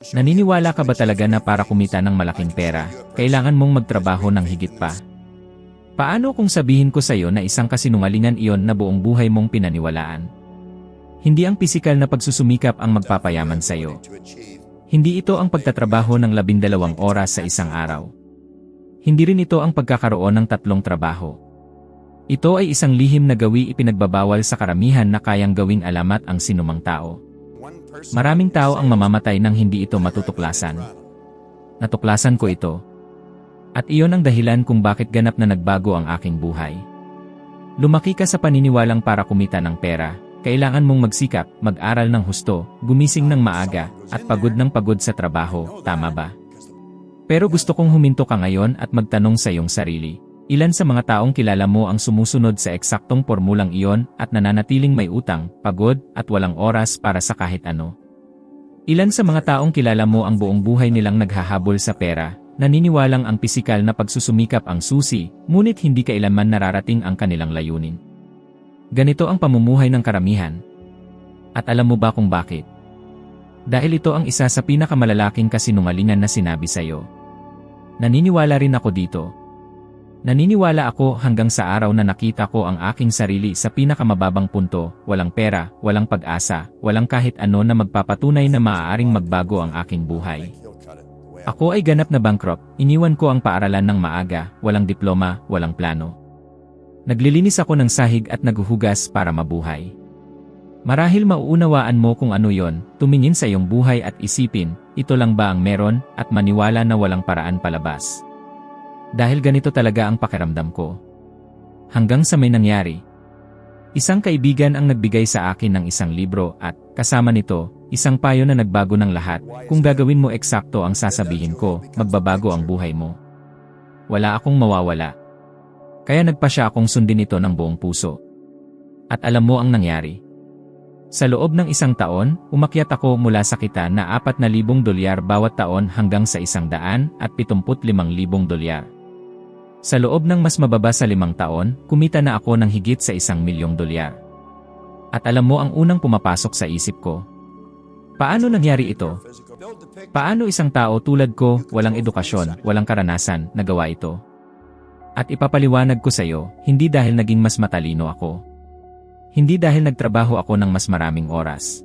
Naniniwala ka ba talaga na para kumita ng malaking pera, kailangan mong magtrabaho ng higit pa? Paano kung sabihin ko sa'yo na isang kasinungalingan iyon na buong buhay mong pinaniwalaan? Hindi ang pisikal na pagsusumikap ang magpapayaman sa'yo. Hindi ito ang pagtatrabaho ng labindalawang oras sa isang araw. Hindi rin ito ang pagkakaroon ng tatlong trabaho. Ito ay isang lihim na gawi ipinagbabawal sa karamihan na kayang gawing alamat ang sinumang tao. Maraming tao ang mamamatay nang hindi ito matutuklasan. Natuklasan ko ito. At iyon ang dahilan kung bakit ganap na nagbago ang aking buhay. Lumaki ka sa paniniwalang para kumita ng pera, kailangan mong magsikap, mag-aral ng husto, gumising ng maaga, at pagod ng pagod sa trabaho, tama ba? Pero gusto kong huminto ka ngayon at magtanong sa iyong sarili, ilan sa mga taong kilala mo ang sumusunod sa eksaktong pormulang iyon at nananatiling may utang, pagod, at walang oras para sa kahit ano? Ilan sa mga taong kilala mo ang buong buhay nilang naghahabol sa pera, naniniwalang ang pisikal na pagsusumikap ang susi, ngunit hindi kailanman nararating ang kanilang layunin. Ganito ang pamumuhay ng karamihan. At alam mo ba kung bakit? Dahil ito ang isa sa pinakamalalaking kasinungalingan na sinabi sa'yo. Naniniwala rin ako dito. Naniniwala ako hanggang sa araw na nakita ko ang aking sarili sa pinakamababang punto, walang pera, walang pag-asa, walang kahit ano na magpapatunay na maaaring magbago ang aking buhay. Ako ay ganap na bankrupt, iniwan ko ang paaralan ng maaga, walang diploma, walang plano. Naglilinis ako ng sahig at naghuhugas para mabuhay. Marahil mauunawaan mo kung ano yon, tumingin sa iyong buhay at isipin, ito lang ba ang meron, at maniwala na walang paraan palabas. Dahil ganito talaga ang pakiramdam ko. Hanggang sa may nangyari. Isang kaibigan ang nagbigay sa akin ng isang libro at, kasama nito, isang payo na nagbago ng lahat, kung gagawin mo eksakto ang sasabihin ko, magbabago ang buhay mo. Wala akong mawawala. Kaya nagpa siya akong sundin ito ng buong puso. At alam mo ang nangyari. Sa loob ng isang taon, umakyat ako mula sa kita na 4,000 dolyar bawat taon hanggang sa 100 at 75,000 dolyar. Sa loob ng mas mababa sa limang taon, kumita na ako ng higit sa isang milyong dolyar. At alam mo ang unang pumapasok sa isip ko. Paano nangyari ito? Paano isang tao tulad ko, walang edukasyon, walang karanasan, nagawa ito? At ipapaliwanag ko sa iyo, hindi dahil naging mas matalino ako. Hindi dahil nagtrabaho ako ng mas maraming oras.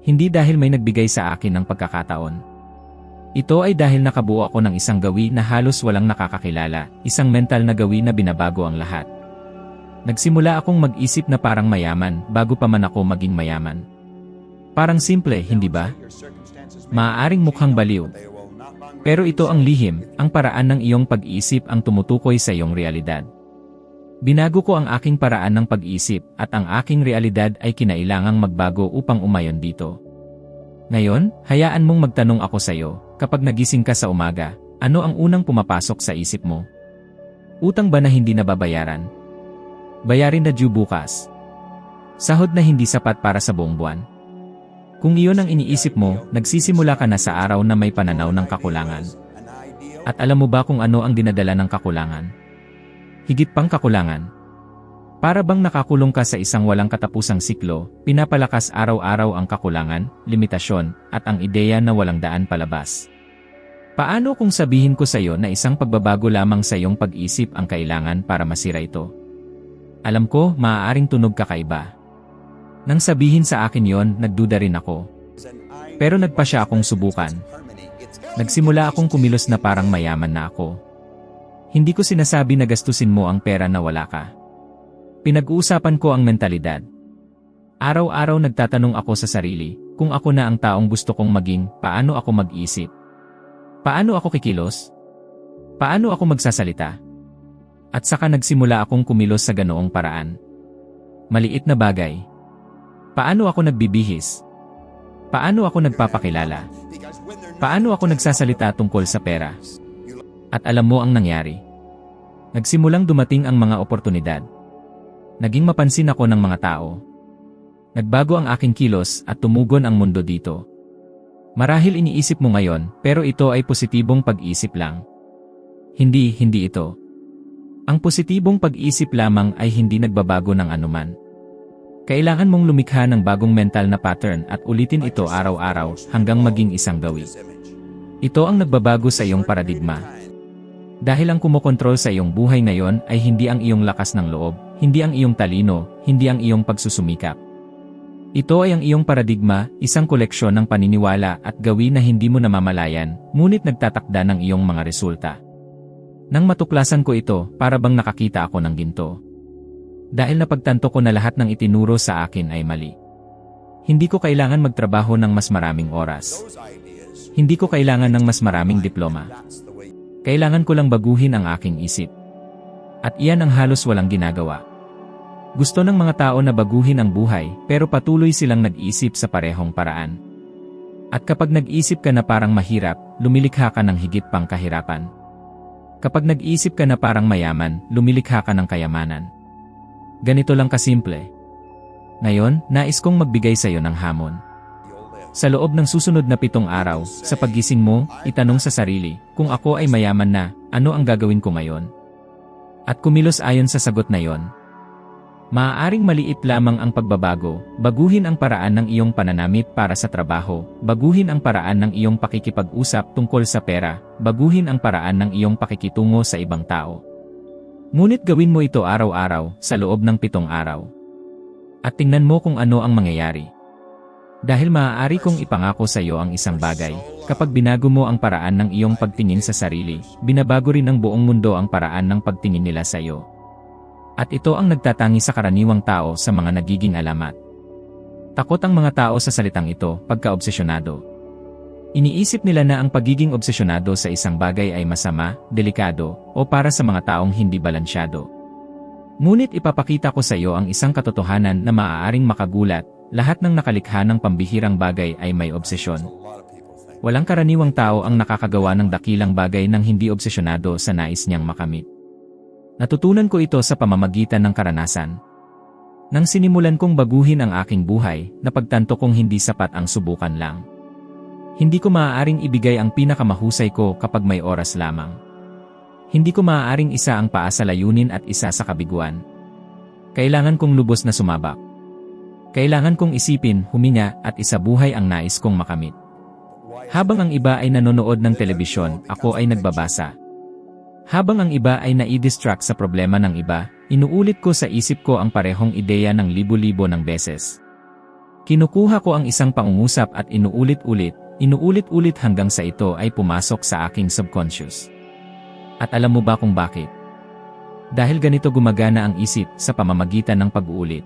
Hindi dahil may nagbigay sa akin ng pagkakataon. Ito ay dahil nakabuo ako ng isang gawi na halos walang nakakakilala, isang mental na gawi na binabago ang lahat. Nagsimula akong mag-isip na parang mayaman bago pa man ako maging mayaman. Parang simple, hindi ba? Maaaring mukhang baliw. Pero ito ang lihim, ang paraan ng iyong pag-iisip ang tumutukoy sa iyong realidad. Binago ko ang aking paraan ng pag-isip at ang aking realidad ay kinailangang magbago upang umayon dito. Ngayon, hayaan mong magtanong ako sa iyo, kapag nagising ka sa umaga, ano ang unang pumapasok sa isip mo? Utang ba na hindi nababayaran? Bayarin na due bukas. Sahod na hindi sapat para sa buong buwan. Kung iyon ang iniisip mo, nagsisimula ka na sa araw na may pananaw ng kakulangan. At alam mo ba kung ano ang dinadala ng kakulangan? Higit pang kakulangan. Para bang nakakulong ka sa isang walang katapusang siklo, pinapalakas araw-araw ang kakulangan, limitasyon, at ang ideya na walang daan palabas. Paano kung sabihin ko sa iyo na isang pagbabago lamang sa iyong pag-isip ang kailangan para masira ito? Alam ko, maaaring tunog kakaiba. Nang sabihin sa akin yon, nagduda rin ako. Pero nagpa siya akong subukan. Nagsimula akong kumilos na parang mayaman na ako. Hindi ko sinasabi na gastusin mo ang pera na wala ka. Pinag-uusapan ko ang mentalidad. Araw-araw nagtatanong ako sa sarili, kung ako na ang taong gusto kong maging, paano ako mag-isip? Paano ako kikilos? Paano ako magsasalita? At saka nagsimula akong kumilos sa ganoong paraan. Maliit na bagay. Paano ako nagbibihis? Paano ako nagpapakilala? Paano ako nagsasalita tungkol sa pera? At alam mo ang nangyari. Nagsimulang dumating ang mga oportunidad. Naging mapansin ako ng mga tao. Nagbago ang aking kilos at tumugon ang mundo dito. Marahil iniisip mo ngayon, pero ito ay positibong pag-isip lang. Hindi, hindi ito. Ang positibong pag-isip lamang ay hindi nagbabago ng anuman. Kailangan mong lumikha ng bagong mental na pattern at ulitin ito araw-araw hanggang maging isang gawi. Ito ang nagbabago sa iyong paradigma. Dahil ang kumokontrol sa iyong buhay ngayon ay hindi ang iyong lakas ng loob, hindi ang iyong talino, hindi ang iyong pagsusumikap. Ito ay ang iyong paradigma, isang koleksyon ng paniniwala at gawin na hindi mo namamalayan, ngunit nagtatakda ng iyong mga resulta. Nang matuklasan ko ito, para bang nakakita ako ng ginto. Dahil napagtanto ko na lahat ng itinuro sa akin ay mali. Hindi ko kailangan magtrabaho ng mas maraming oras. Hindi ko kailangan ng mas maraming diploma. Kailangan ko lang baguhin ang aking isip. At iyan ang halos walang ginagawa. Gusto ng mga tao na baguhin ang buhay, pero patuloy silang nag-isip sa parehong paraan. At kapag nag-isip ka na parang mahirap, lumilikha ka ng higit pang kahirapan. Kapag nag-isip ka na parang mayaman, lumilikha ka ng kayamanan. Ganito lang kasimple. Ngayon, nais kong magbigay sa iyo ng hamon. Sa loob ng susunod na pitong araw, sa paggising mo, itanong sa sarili, kung ako ay mayaman na, ano ang gagawin ko ngayon? At kumilos ayon sa sagot na yon. Maaaring maliit lamang ang pagbabago, baguhin ang paraan ng iyong pananamit para sa trabaho, baguhin ang paraan ng iyong pakikipag-usap tungkol sa pera, baguhin ang paraan ng iyong pakikitungo sa ibang tao. Ngunit gawin mo ito araw-araw, sa loob ng pitong araw. At tingnan mo kung ano ang mangyayari. Dahil maaari kong ipangako sa iyo ang isang bagay, kapag binago mo ang paraan ng iyong pagtingin sa sarili, binabago rin ng buong mundo ang paraan ng pagtingin nila sa iyo. At ito ang nagtatangi sa karaniwang tao sa mga nagiging alamat. Takot ang mga tao sa salitang ito pagka-obsesyonado. Iniisip nila na ang pagiging obsesyonado sa isang bagay ay masama, delikado, o para sa mga taong hindi balansyado. Ngunit ipapakita ko sa iyo ang isang katotohanan na maaaring makagulat, lahat ng nakalikha ng pambihirang bagay ay may obsesyon. Walang karaniwang tao ang nakakagawa ng dakilang bagay nang hindi obsesyonado sa nais niyang makamit. Natutunan ko ito sa pamamagitan ng karanasan. Nang sinimulan kong baguhin ang aking buhay, napagtanto kong hindi sapat ang subukan lang. Hindi ko maaaring ibigay ang pinakamahusay ko kapag may oras lamang. Hindi ko maaaring isa ang paa sa layunin at isa sa kabiguan. Kailangan kong lubos na sumabak. Kailangan kong isipin, huminga at isabuhay ang nais kong makamit. Habang ang iba ay nanonood ng telebisyon, ako ay nagbabasa. Habang ang iba ay nai-distract sa problema ng iba, inuulit ko sa isip ko ang parehong ideya ng libo-libo ng beses. Kinukuha ko ang isang pangungusap at inuulit-ulit, Inuulit-ulit hanggang sa ito ay pumasok sa aking subconscious. At alam mo ba kung bakit? Dahil ganito gumagana ang isip sa pamamagitan ng pag-uulit.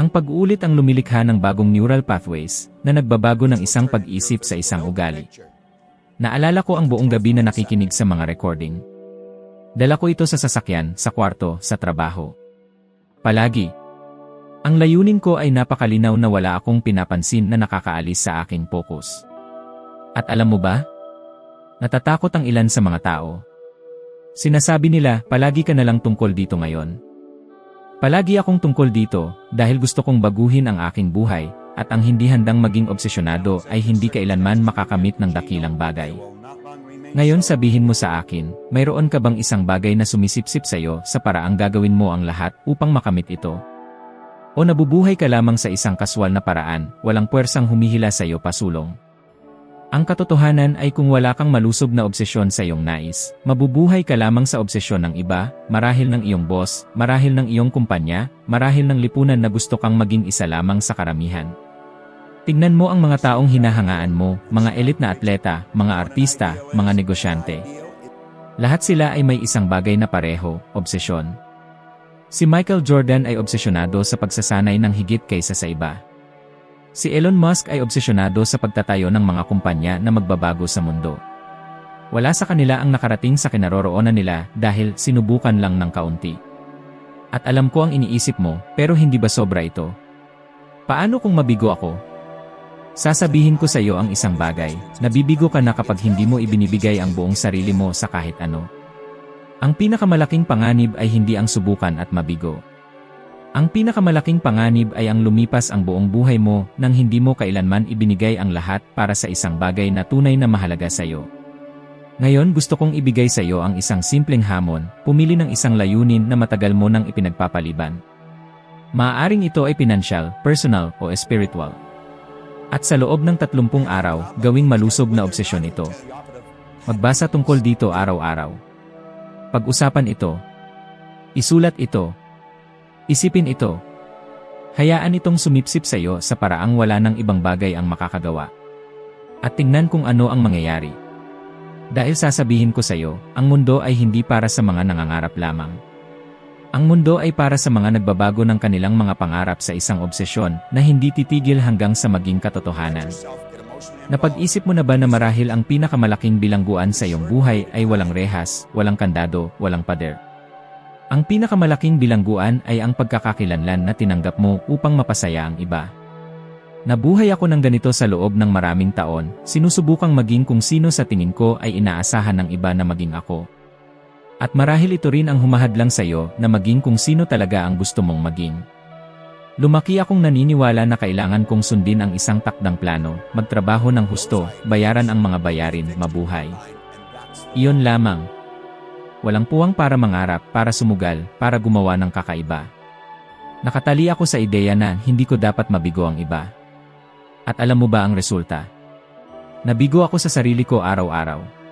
Ang pag-uulit ang lumilikha ng bagong neural pathways na nagbabago ng isang pag-isip sa isang ugali. Naalala ko ang buong gabi na nakikinig sa mga recording. Dala ko ito sa sasakyan, sa kwarto, sa trabaho. Palagi, ang layunin ko ay napakalinaw na wala akong pinapansin na nakakaalis sa aking focus. At alam mo ba? Natatakot ang ilan sa mga tao. Sinasabi nila, palagi ka na lang tungkol dito ngayon. Palagi akong tungkol dito dahil gusto kong baguhin ang aking buhay at ang hindi handang maging obsesyonado ay hindi kailanman makakamit ng dakilang bagay. Ngayon sabihin mo sa akin, mayroon ka bang isang bagay na sumisipsip sa iyo sa paraang gagawin mo ang lahat upang makamit ito? O nabubuhay ka lamang sa isang kaswal na paraan, walang puwersang humihila sa iyo pasulong. Ang katotohanan ay kung wala kang malusog na obsesyon sa iyong nais, mabubuhay ka lamang sa obsesyon ng iba, marahil ng iyong boss, marahil ng iyong kumpanya, marahil ng lipunan na gusto kang maging isa lamang sa karamihan. Tignan mo ang mga taong hinahangaan mo, mga elit na atleta, mga artista, mga negosyante. Lahat sila ay may isang bagay na pareho, obsesyon. Si Michael Jordan ay obsesyonado sa pagsasanay ng higit kaysa sa iba. Si Elon Musk ay obsesyonado sa pagtatayo ng mga kumpanya na magbabago sa mundo. Wala sa kanila ang nakarating sa kinaroroonan nila dahil sinubukan lang ng kaunti. At alam ko ang iniisip mo, pero hindi ba sobra ito? Paano kung mabigo ako? Sasabihin ko sa iyo ang isang bagay, nabibigo ka na kapag hindi mo ibinibigay ang buong sarili mo sa kahit ano. Ang pinakamalaking panganib ay hindi ang subukan at mabigo. Ang pinakamalaking panganib ay ang lumipas ang buong buhay mo nang hindi mo kailanman ibinigay ang lahat para sa isang bagay na tunay na mahalaga sa iyo. Ngayon gusto kong ibigay sa iyo ang isang simpleng hamon, pumili ng isang layunin na matagal mo nang ipinagpapaliban. Maaaring ito ay pinansyal, personal, o spiritual. At sa loob ng 30 araw, gawing malusog na obsesyon ito. Magbasa tungkol dito araw-araw. Pag-usapan ito. Isulat ito. Isipin ito. Hayaan itong sumipsip sa iyo sa paraang wala ng ibang bagay ang makakagawa. At tingnan kung ano ang mangyayari. Dahil sasabihin ko sa iyo, ang mundo ay hindi para sa mga nangangarap lamang. Ang mundo ay para sa mga nagbabago ng kanilang mga pangarap sa isang obsesyon na hindi titigil hanggang sa maging katotohanan. Napag-isip mo na ba na marahil ang pinakamalaking bilangguan sa iyong buhay ay walang rehas, walang kandado, walang pader? Ang pinakamalaking bilangguan ay ang pagkakakilanlan na tinanggap mo upang mapasaya ang iba. Nabuhay ako ng ganito sa loob ng maraming taon, sinusubukang maging kung sino sa tingin ko ay inaasahan ng iba na maging ako. At marahil ito rin ang humahadlang sa iyo na maging kung sino talaga ang gusto mong maging. Lumaki akong naniniwala na kailangan kong sundin ang isang takdang plano, magtrabaho ng husto, bayaran ang mga bayarin, mabuhay. Iyon lamang. Walang puwang para mangarap, para sumugal, para gumawa ng kakaiba. Nakatali ako sa ideya na hindi ko dapat mabigo ang iba. At alam mo ba ang resulta? Nabigo ako sa sarili ko araw-araw.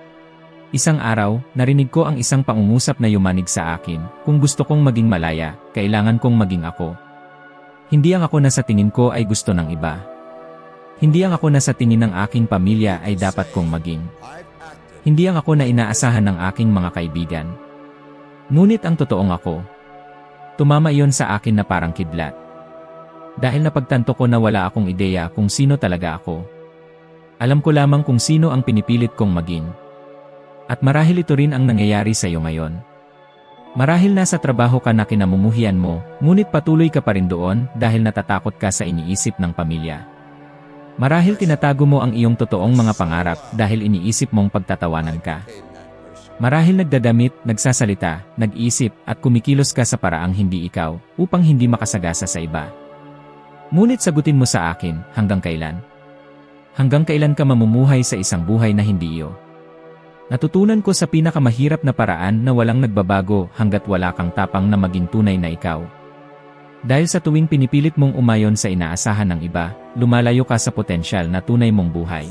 Isang araw, narinig ko ang isang pangungusap na yumanig sa akin, kung gusto kong maging malaya, kailangan kong maging ako. Hindi ang ako na sa tingin ko ay gusto ng iba. Hindi ang ako na sa tingin ng aking pamilya ay dapat kong maging. Hindi ang ako na inaasahan ng aking mga kaibigan. Ngunit ang totoong ako. Tumama iyon sa akin na parang kidlat. Dahil napagtanto ko na wala akong ideya kung sino talaga ako. Alam ko lamang kung sino ang pinipilit kong maging. At marahil ito rin ang nangyayari sa iyo ngayon. Marahil nasa trabaho ka na kinamumuhian mo, ngunit patuloy ka pa rin doon dahil natatakot ka sa iniisip ng pamilya. Marahil tinatago mo ang iyong totoong mga pangarap dahil iniisip mong pagtatawanan ka. Marahil nagdadamit, nagsasalita, nag-isip at kumikilos ka sa paraang hindi ikaw upang hindi makasagasa sa iba. Ngunit sagutin mo sa akin, hanggang kailan? Hanggang kailan ka mamumuhay sa isang buhay na hindi iyo? Natutunan ko sa pinakamahirap na paraan na walang nagbabago hanggat wala kang tapang na maging tunay na ikaw. Dahil sa tuwing pinipilit mong umayon sa inaasahan ng iba, lumalayo ka sa potensyal na tunay mong buhay.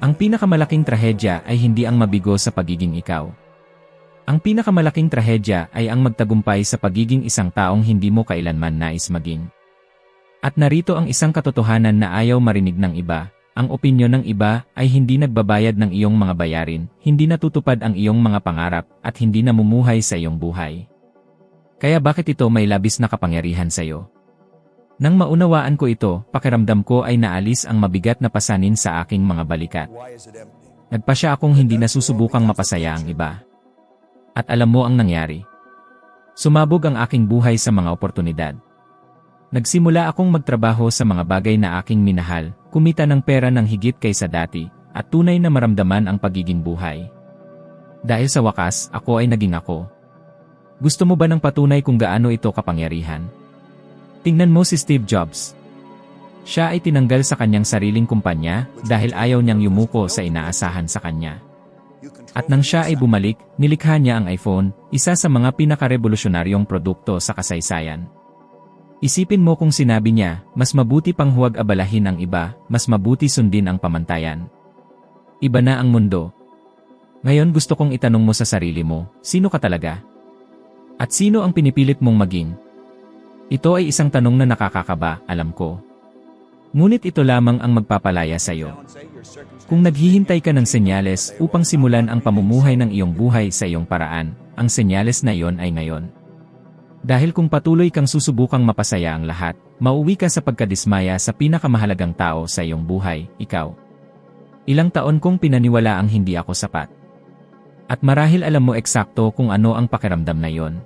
Ang pinakamalaking trahedya ay hindi ang mabigo sa pagiging ikaw. Ang pinakamalaking trahedya ay ang magtagumpay sa pagiging isang taong hindi mo kailanman nais maging. At narito ang isang katotohanan na ayaw marinig ng iba, ang opinyon ng iba ay hindi nagbabayad ng iyong mga bayarin, hindi natutupad ang iyong mga pangarap, at hindi namumuhay sa iyong buhay. Kaya bakit ito may labis na kapangyarihan sa iyo? Nang maunawaan ko ito, pakiramdam ko ay naalis ang mabigat na pasanin sa aking mga balikat. Nagpa siya akong hindi nasusubukang mapasaya ang iba. At alam mo ang nangyari. Sumabog ang aking buhay sa mga oportunidad. Nagsimula akong magtrabaho sa mga bagay na aking minahal, kumita ng pera ng higit kaysa dati, at tunay na maramdaman ang pagiging buhay. Dahil sa wakas, ako ay naging ako. Gusto mo ba ng patunay kung gaano ito kapangyarihan? Tingnan mo si Steve Jobs. Siya ay tinanggal sa kanyang sariling kumpanya dahil ayaw niyang yumuko sa inaasahan sa kanya. At nang siya ay bumalik, nilikha niya ang iPhone, isa sa mga pinakarevolusyonaryong produkto sa kasaysayan. Isipin mo kung sinabi niya, mas mabuti pang huwag abalahin ang iba, mas mabuti sundin ang pamantayan. Iba na ang mundo. Ngayon gusto kong itanong mo sa sarili mo, sino ka talaga? At sino ang pinipilit mong maging? Ito ay isang tanong na nakakakaba, alam ko. Ngunit ito lamang ang magpapalaya sa iyo. Kung naghihintay ka ng senyales upang simulan ang pamumuhay ng iyong buhay sa iyong paraan, ang senyales na iyon ay ngayon. Dahil kung patuloy kang susubukang mapasaya ang lahat, mauwi ka sa pagkadismaya sa pinakamahalagang tao sa iyong buhay, ikaw. Ilang taon kong pinaniwala ang hindi ako sapat. At marahil alam mo eksakto kung ano ang pakiramdam na yon.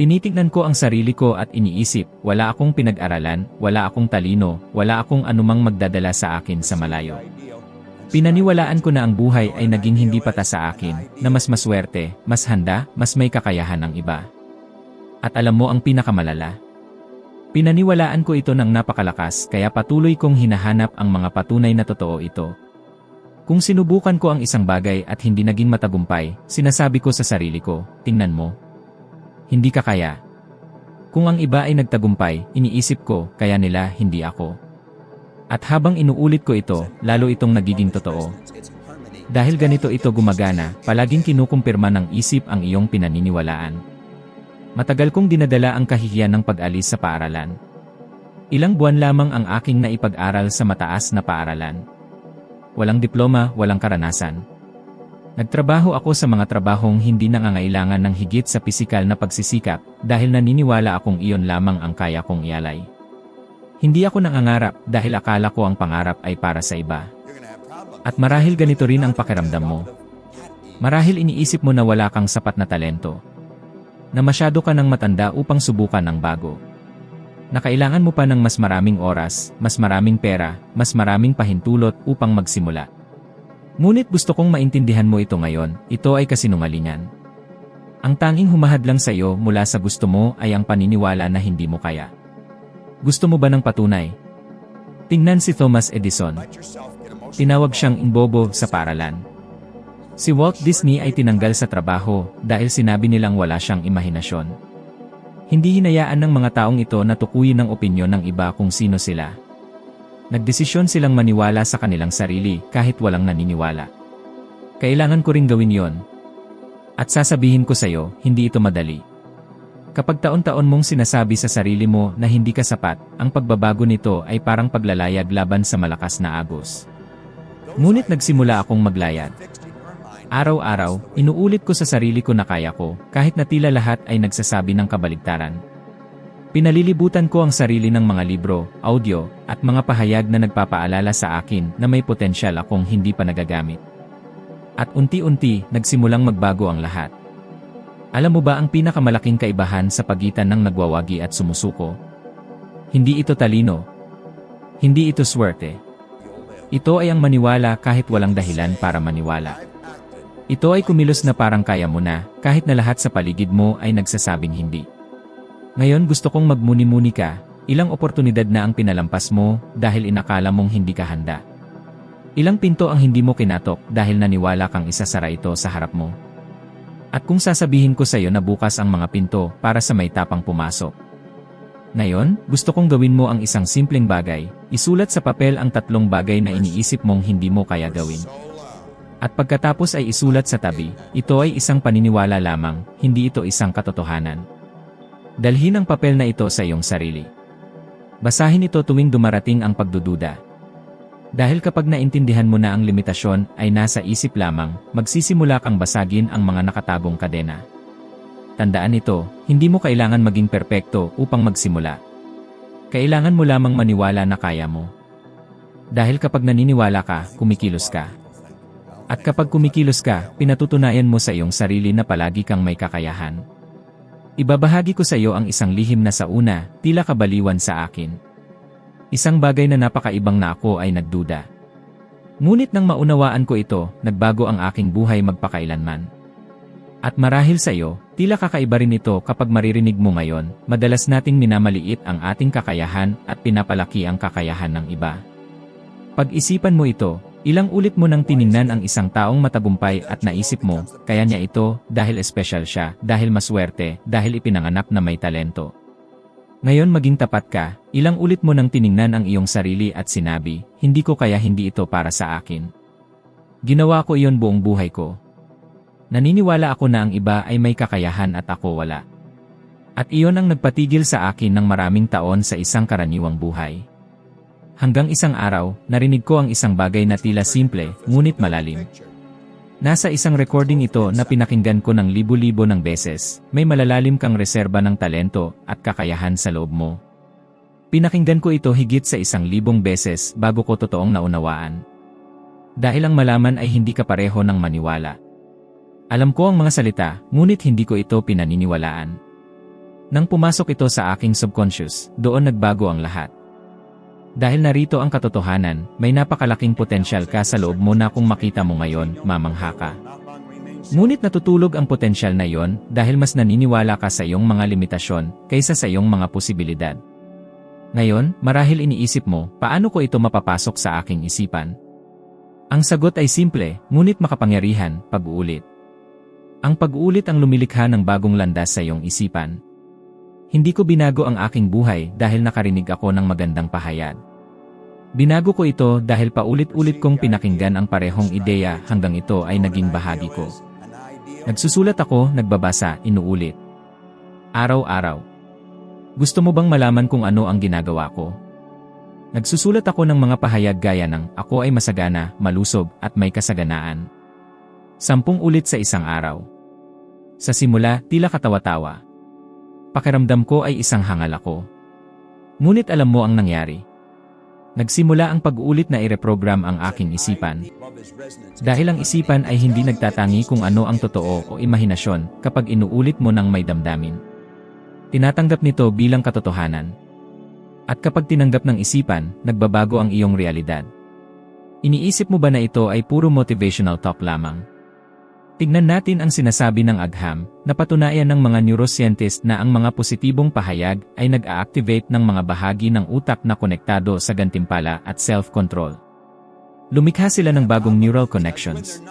Tinitignan ko ang sarili ko at iniisip, wala akong pinag-aralan, wala akong talino, wala akong anumang magdadala sa akin sa malayo. Pinaniwalaan ko na ang buhay ay naging hindi pata sa akin, na mas maswerte, mas handa, mas may kakayahan ng iba. At alam mo ang pinakamalala? Pinaniwalaan ko ito ng napakalakas kaya patuloy kong hinahanap ang mga patunay na totoo ito. Kung sinubukan ko ang isang bagay at hindi naging matagumpay, sinasabi ko sa sarili ko, tingnan mo. Hindi ka kaya. Kung ang iba ay nagtagumpay, iniisip ko, kaya nila, hindi ako. At habang inuulit ko ito, lalo itong nagiging totoo. Dahil ganito ito gumagana, palaging kinukumpirma ng isip ang iyong pinaniniwalaan. Matagal kong dinadala ang kahihiyan ng pag-alis sa paaralan. Ilang buwan lamang ang aking naipag-aral sa mataas na paaralan. Walang diploma, walang karanasan. Nagtrabaho ako sa mga trabahong hindi nangangailangan ng higit sa pisikal na pagsisikap dahil naniniwala akong iyon lamang ang kaya kong ialay. Hindi ako nangangarap dahil akala ko ang pangarap ay para sa iba. At marahil ganito rin ang pakiramdam mo. Marahil iniisip mo na wala kang sapat na talento. Na masyado ka ng matanda upang subukan ng bago. Na kailangan mo pa ng mas maraming oras, mas maraming pera, mas maraming pahintulot upang magsimula. Ngunit gusto kong maintindihan mo ito ngayon, ito ay kasinungalingan. Ang tanging humahadlang sa iyo mula sa gusto mo ay ang paniniwala na hindi mo kaya. Gusto mo ba ng patunay? Tingnan si Thomas Edison. Tinawag siyang imbobo sa paralan. Si Walt Disney ay tinanggal sa trabaho dahil sinabi nilang wala siyang imahinasyon. Hindi hinayaan ng mga taong ito na tukuyin ng opinyon ng iba kung sino sila. Nagdesisyon silang maniwala sa kanilang sarili kahit walang naniniwala. Kailangan ko ring gawin yon. At sasabihin ko sa iyo, hindi ito madali. Kapag taon-taon mong sinasabi sa sarili mo na hindi ka sapat, ang pagbabago nito ay parang paglalayag laban sa malakas na agos. Ngunit nagsimula akong maglayag. Araw-araw, inuulit ko sa sarili ko na kaya ko, kahit na tila lahat ay nagsasabi ng kabaligtaran. Pinalilibutan ko ang sarili ng mga libro, audio, at mga pahayag na nagpapaalala sa akin na may potensyal akong hindi pa nagagamit. At unti-unti, nagsimulang magbago ang lahat. Alam mo ba ang pinakamalaking kaibahan sa pagitan ng nagwawagi at sumusuko? Hindi ito talino. Hindi ito swerte. Ito ay ang maniwala kahit walang dahilan para maniwala. Ito ay kumilos na parang kaya mo na, kahit na lahat sa paligid mo ay nagsasabing hindi. Ngayon gusto kong magmuni-muni ka, ilang oportunidad na ang pinalampas mo dahil inakala mong hindi ka handa. Ilang pinto ang hindi mo kinatok dahil naniwala kang isasara ito sa harap mo. At kung sasabihin ko sa iyo na bukas ang mga pinto para sa may tapang pumasok. Ngayon, gusto kong gawin mo ang isang simpleng bagay, isulat sa papel ang tatlong bagay na iniisip mong hindi mo kaya gawin. At pagkatapos ay isulat sa tabi, ito ay isang paniniwala lamang, hindi ito isang katotohanan. Dalhin ang papel na ito sa iyong sarili. Basahin ito tuwing dumarating ang pagdududa. Dahil kapag naintindihan mo na ang limitasyon ay nasa isip lamang, magsisimula kang basagin ang mga nakatagong kadena. Tandaan ito, hindi mo kailangan maging perpekto upang magsimula. Kailangan mo lamang maniwala na kaya mo. Dahil kapag naniniwala ka, kumikilos ka. At kapag kumikilos ka, pinatutunayan mo sa iyong sarili na palagi kang may kakayahan. Ibabahagi ko sa iyo ang isang lihim na sa una, tila kabaliwan sa akin. Isang bagay na napakaibang na ako ay nagduda. Ngunit nang maunawaan ko ito, nagbago ang aking buhay magpakailanman. At marahil sa iyo, tila kakaiba rin ito kapag maririnig mo ngayon, madalas nating minamaliit ang ating kakayahan at pinapalaki ang kakayahan ng iba. Pag-isipan mo ito, Ilang ulit mo nang tiningnan ang isang taong matagumpay at naisip mo, kaya niya ito, dahil espesyal siya, dahil maswerte, dahil ipinanganak na may talento. Ngayon maging tapat ka, ilang ulit mo nang tiningnan ang iyong sarili at sinabi, hindi ko kaya hindi ito para sa akin. Ginawa ko iyon buong buhay ko. Naniniwala ako na ang iba ay may kakayahan at ako wala. At iyon ang nagpatigil sa akin ng maraming taon sa isang karaniwang buhay. Hanggang isang araw, narinig ko ang isang bagay na tila simple, ngunit malalim. Nasa isang recording ito na pinakinggan ko ng libo-libo ng beses, may malalalim kang reserba ng talento at kakayahan sa loob mo. Pinakinggan ko ito higit sa isang libong beses bago ko totoong naunawaan. Dahil ang malaman ay hindi kapareho ng maniwala. Alam ko ang mga salita, ngunit hindi ko ito pinaniniwalaan. Nang pumasok ito sa aking subconscious, doon nagbago ang lahat. Dahil narito ang katotohanan, may napakalaking potensyal ka sa loob mo na kung makita mo ngayon, mamangha ka. Ngunit natutulog ang potensyal na iyon dahil mas naniniwala ka sa iyong mga limitasyon kaysa sa iyong mga posibilidad. Ngayon, marahil iniisip mo, paano ko ito mapapasok sa aking isipan? Ang sagot ay simple, ngunit makapangyarihan, pag-uulit. Ang pag-uulit ang lumilikha ng bagong landas sa iyong isipan. Hindi ko binago ang aking buhay dahil nakarinig ako ng magandang pahayag. Binago ko ito dahil paulit-ulit kong pinakinggan ang parehong ideya hanggang ito ay naging bahagi ko. Nagsusulat ako, nagbabasa, inuulit. Araw-araw. Gusto mo bang malaman kung ano ang ginagawa ko? Nagsusulat ako ng mga pahayag gaya ng ako ay masagana, malusog, at may kasaganaan. Sampung ulit sa isang araw. Sa simula, tila katawa-tawa. Pakiramdam ko ay isang hangal ako. Ngunit alam mo ang nangyari. Nagsimula ang pag-uulit na ireprogram ang aking isipan. Dahil ang isipan ay hindi nagtatangi kung ano ang totoo o imahinasyon kapag inuulit mo ng may damdamin. Tinatanggap nito bilang katotohanan. At kapag tinanggap ng isipan, nagbabago ang iyong realidad. Iniisip mo ba na ito ay puro motivational talk lamang? Tignan natin ang sinasabi ng agham, na patunayan ng mga neuroscientist na ang mga positibong pahayag ay nag-a-activate ng mga bahagi ng utak na konektado sa gantimpala at self-control. Lumikha sila ng bagong neural connections.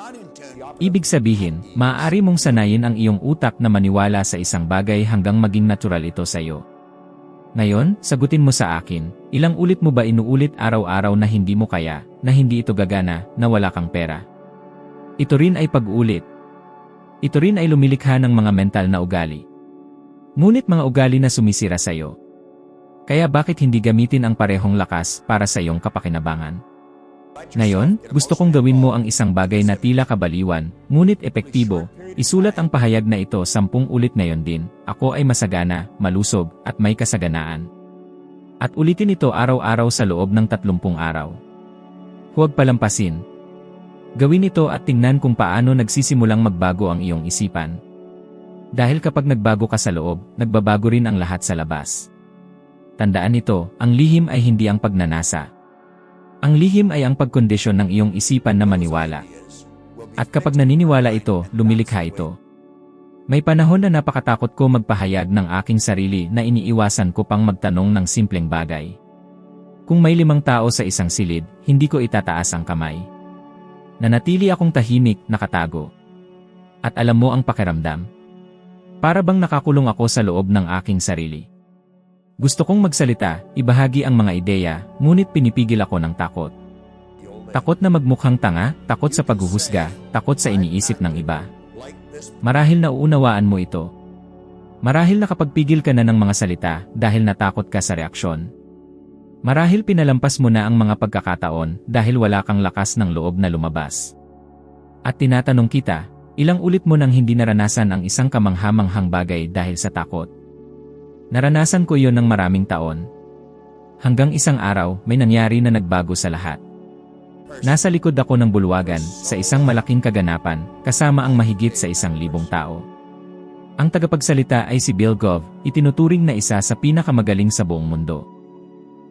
Ibig sabihin, maaari mong sanayin ang iyong utak na maniwala sa isang bagay hanggang maging natural ito sa iyo. Ngayon, sagutin mo sa akin, ilang ulit mo ba inuulit araw-araw na hindi mo kaya, na hindi ito gagana, na wala kang pera? Ito rin ay pag-ulit. Ito rin ay lumilikha ng mga mental na ugali. Ngunit mga ugali na sumisira sa iyo. Kaya bakit hindi gamitin ang parehong lakas para sa iyong kapakinabangan? Ngayon, gusto kong gawin mo ang isang bagay na tila kabaliwan, ngunit epektibo, isulat ang pahayag na ito sampung ulit ngayon din, ako ay masagana, malusog, at may kasaganaan. At ulitin ito araw-araw sa loob ng tatlumpung araw. Huwag palampasin. Gawin ito at tingnan kung paano nagsisimulang magbago ang iyong isipan. Dahil kapag nagbago ka sa loob, nagbabago rin ang lahat sa labas. Tandaan nito, ang lihim ay hindi ang pagnanasa, ang lihim ay ang pagkondisyon ng iyong isipan na maniwala. At kapag naniniwala ito, lumilikha ito. May panahon na napakatakot ko magpahayag ng aking sarili na iniiwasan ko pang magtanong ng simpleng bagay. Kung may limang tao sa isang silid, hindi ko itataas ang kamay. Nanatili akong tahimik, nakatago. At alam mo ang pakiramdam? Para bang nakakulong ako sa loob ng aking sarili. Gusto kong magsalita, ibahagi ang mga ideya, ngunit pinipigil ako ng takot. Takot na magmukhang tanga, takot sa paghuhusga, takot sa iniisip ng iba. Marahil na uunawaan mo ito. Marahil nakapagpigil ka na ng mga salita dahil natakot ka sa reaksyon. Marahil pinalampas mo na ang mga pagkakataon dahil wala kang lakas ng loob na lumabas. At tinatanong kita, ilang ulit mo nang hindi naranasan ang isang kamanghamanghang bagay dahil sa takot? Naranasan ko iyon ng maraming taon. Hanggang isang araw, may nangyari na nagbago sa lahat. Nasa likod ako ng bulwagan, sa isang malaking kaganapan, kasama ang mahigit sa isang libong tao. Ang tagapagsalita ay si Bill Gove, itinuturing na isa sa pinakamagaling sa buong mundo.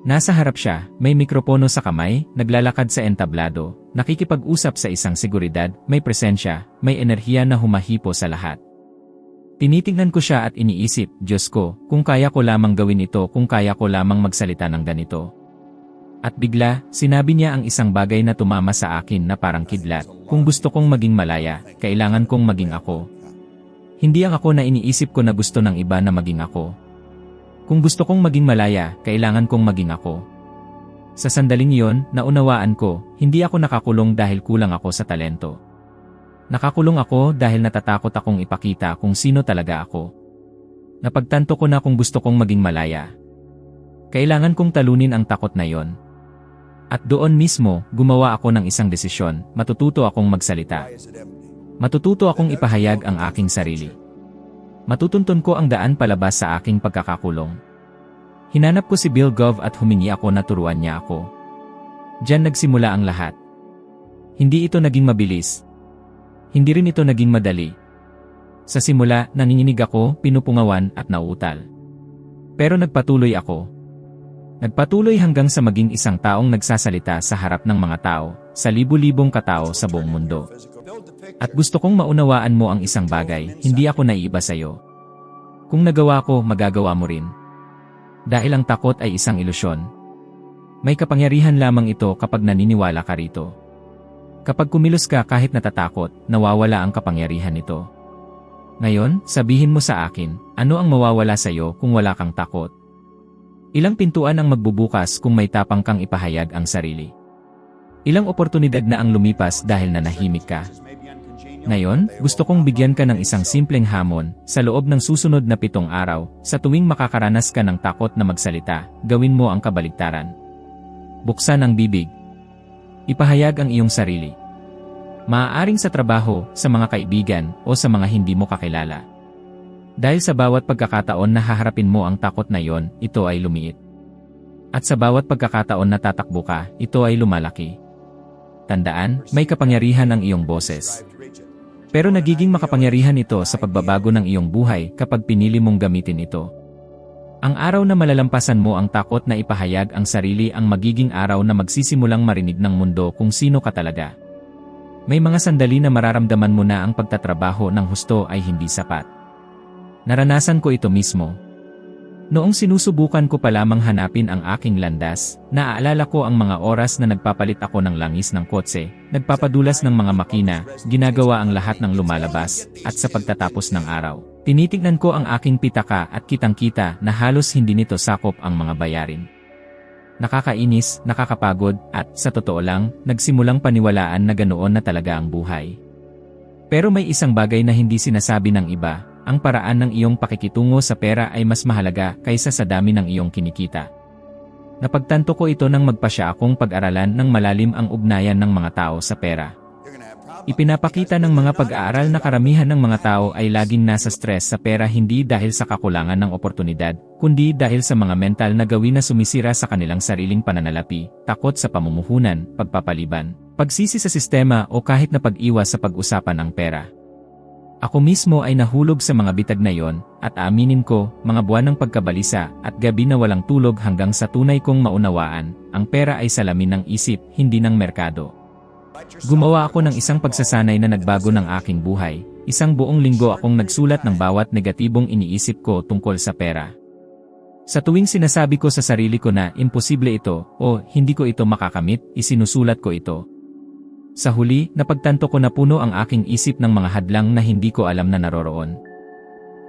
Nasa harap siya, may mikropono sa kamay, naglalakad sa entablado, nakikipag-usap sa isang seguridad, may presensya, may enerhiya na humahipo sa lahat. Tinitingnan ko siya at iniisip, Diyos ko, kung kaya ko lamang gawin ito kung kaya ko lamang magsalita ng ganito. At bigla, sinabi niya ang isang bagay na tumama sa akin na parang kidlat. Kung gusto kong maging malaya, kailangan kong maging ako. Hindi ang ako na iniisip ko na gusto ng iba na maging ako. Kung gusto kong maging malaya, kailangan kong maging ako. Sa sandaling iyon, naunawaan ko, hindi ako nakakulong dahil kulang ako sa talento. Nakakulong ako dahil natatakot akong ipakita kung sino talaga ako. Napagtanto ko na kung gusto kong maging malaya. Kailangan kong talunin ang takot na yon. At doon mismo, gumawa ako ng isang desisyon, matututo akong magsalita. Matututo akong ipahayag ang aking sarili. Matutuntun ko ang daan palabas sa aking pagkakakulong. Hinanap ko si Bill Gove at humingi ako na turuan niya ako. Diyan nagsimula ang lahat. Hindi ito naging mabilis, hindi rin ito naging madali. Sa simula, nanginginig ako, pinupungawan at nauutal. Pero nagpatuloy ako. Nagpatuloy hanggang sa maging isang taong nagsasalita sa harap ng mga tao, sa libu-libong katao sa buong mundo. At gusto kong maunawaan mo ang isang bagay, hindi ako naiiba sa iyo. Kung nagawa ko, magagawa mo rin. Dahil ang takot ay isang ilusyon. May kapangyarihan lamang ito kapag naniniwala ka rito. Kapag kumilos ka kahit natatakot, nawawala ang kapangyarihan nito. Ngayon, sabihin mo sa akin, ano ang mawawala sa'yo kung wala kang takot? Ilang pintuan ang magbubukas kung may tapang kang ipahayag ang sarili? Ilang oportunidad na ang lumipas dahil nanahimik ka? Ngayon, gusto kong bigyan ka ng isang simpleng hamon, sa loob ng susunod na pitong araw, sa tuwing makakaranas ka ng takot na magsalita, gawin mo ang kabaligtaran. Buksan ang bibig. Ipahayag ang iyong sarili. Maaaring sa trabaho, sa mga kaibigan, o sa mga hindi mo kakilala. Dahil sa bawat pagkakataon na haharapin mo ang takot na yon, ito ay lumiit. At sa bawat pagkakataon na tatakbo ka, ito ay lumalaki. Tandaan, may kapangyarihan ang iyong boses. Pero nagiging makapangyarihan ito sa pagbabago ng iyong buhay kapag pinili mong gamitin ito. Ang araw na malalampasan mo ang takot na ipahayag ang sarili ang magiging araw na magsisimulang marinig ng mundo kung sino ka talaga. May mga sandali na mararamdaman mo na ang pagtatrabaho ng husto ay hindi sapat. Naranasan ko ito mismo. Noong sinusubukan ko pa lamang hanapin ang aking landas, naaalala ko ang mga oras na nagpapalit ako ng langis ng kotse, nagpapadulas ng mga makina, ginagawa ang lahat ng lumalabas, at sa pagtatapos ng araw. Tinitignan ko ang aking pitaka at kitang-kita na halos hindi nito sakop ang mga bayarin. Nakakainis, nakakapagod, at sa totoo lang, nagsimulang paniwalaan na ganoon na talaga ang buhay. Pero may isang bagay na hindi sinasabi ng iba, ang paraan ng iyong pakikitungo sa pera ay mas mahalaga kaysa sa dami ng iyong kinikita. Napagtanto ko ito nang magpasya akong pag-aralan ng malalim ang ugnayan ng mga tao sa pera. Ipinapakita ng mga pag-aaral na karamihan ng mga tao ay laging nasa stress sa pera hindi dahil sa kakulangan ng oportunidad, kundi dahil sa mga mental na gawin na sumisira sa kanilang sariling pananalapi, takot sa pamumuhunan, pagpapaliban, pagsisi sa sistema o kahit na pag-iwas sa pag-usapan ng pera. Ako mismo ay nahulog sa mga bitag na yon, at aaminin ko, mga buwan ng pagkabalisa at gabi na walang tulog hanggang sa tunay kong maunawaan, ang pera ay salamin ng isip, hindi ng merkado. Gumawa ako ng isang pagsasanay na nagbago ng aking buhay. Isang buong linggo akong nagsulat ng bawat negatibong iniisip ko tungkol sa pera. Sa tuwing sinasabi ko sa sarili ko na imposible ito o hindi ko ito makakamit, isinusulat ko ito. Sa huli, napagtanto ko na puno ang aking isip ng mga hadlang na hindi ko alam na naroroon.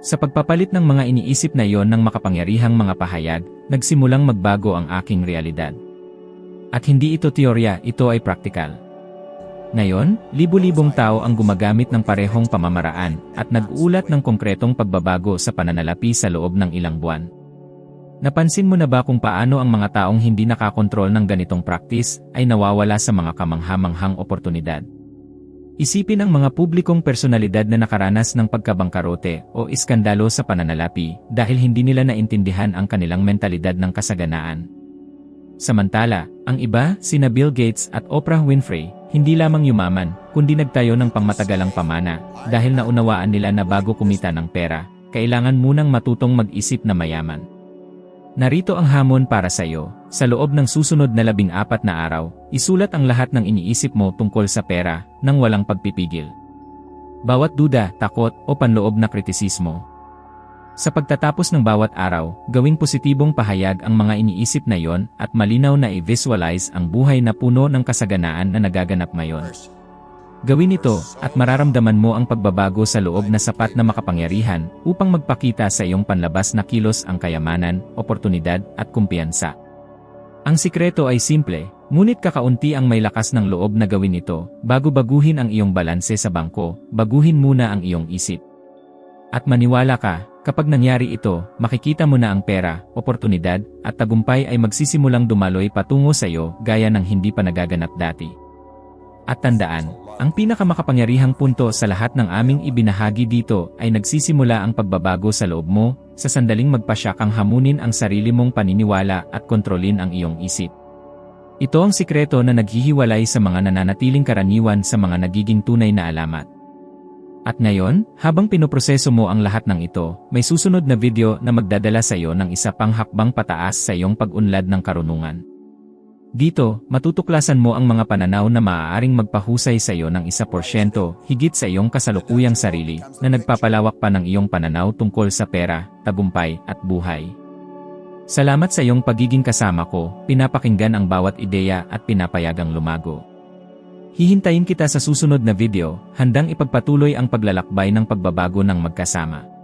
Sa pagpapalit ng mga iniisip na iyon ng makapangyarihang mga pahayag, nagsimulang magbago ang aking realidad. At hindi ito teorya, ito ay praktikal. Ngayon, libu-libong tao ang gumagamit ng parehong pamamaraan at nag-ulat ng konkretong pagbabago sa pananalapi sa loob ng ilang buwan. Napansin mo na ba kung paano ang mga taong hindi nakakontrol ng ganitong practice ay nawawala sa mga kamanghamanghang oportunidad? Isipin ang mga publikong personalidad na nakaranas ng pagkabangkarote o iskandalo sa pananalapi dahil hindi nila naintindihan ang kanilang mentalidad ng kasaganaan. Samantala, ang iba, sina Bill Gates at Oprah Winfrey, hindi lamang yumaman, kundi nagtayo ng pangmatagalang pamana, dahil naunawaan nila na bago kumita ng pera, kailangan munang matutong mag-isip na mayaman. Narito ang hamon para sa iyo, sa loob ng susunod na labing apat na araw, isulat ang lahat ng iniisip mo tungkol sa pera, nang walang pagpipigil. Bawat duda, takot, o panloob na kritisismo, sa pagtatapos ng bawat araw, gawing positibong pahayag ang mga iniisip na yon at malinaw na i-visualize ang buhay na puno ng kasaganaan na nagaganap ngayon. Gawin ito at mararamdaman mo ang pagbabago sa loob na sapat na makapangyarihan upang magpakita sa iyong panlabas na kilos ang kayamanan, oportunidad at kumpiyansa. Ang sikreto ay simple, ngunit kakaunti ang may lakas ng loob na gawin ito, bago baguhin ang iyong balanse sa bangko, baguhin muna ang iyong isip. At maniwala ka, Kapag nangyari ito, makikita mo na ang pera, oportunidad, at tagumpay ay magsisimulang dumaloy patungo sa iyo gaya ng hindi pa nagaganap dati. At tandaan, ang pinakamakapangyarihang punto sa lahat ng aming ibinahagi dito ay nagsisimula ang pagbabago sa loob mo, sa sandaling magpasya kang hamunin ang sarili mong paniniwala at kontrolin ang iyong isip. Ito ang sikreto na naghihiwalay sa mga nananatiling karaniwan sa mga nagiging tunay na alamat. At ngayon, habang pinoproseso mo ang lahat ng ito, may susunod na video na magdadala sa iyo ng isa pang hakbang pataas sa iyong pag-unlad ng karunungan. Dito, matutuklasan mo ang mga pananaw na maaaring magpahusay sa iyo ng isa porsyento higit sa iyong kasalukuyang sarili na nagpapalawak pa ng iyong pananaw tungkol sa pera, tagumpay, at buhay. Salamat sa iyong pagiging kasama ko, pinapakinggan ang bawat ideya at pinapayagang lumago. Hihintayin kita sa susunod na video, handang ipagpatuloy ang paglalakbay ng pagbabago ng magkasama.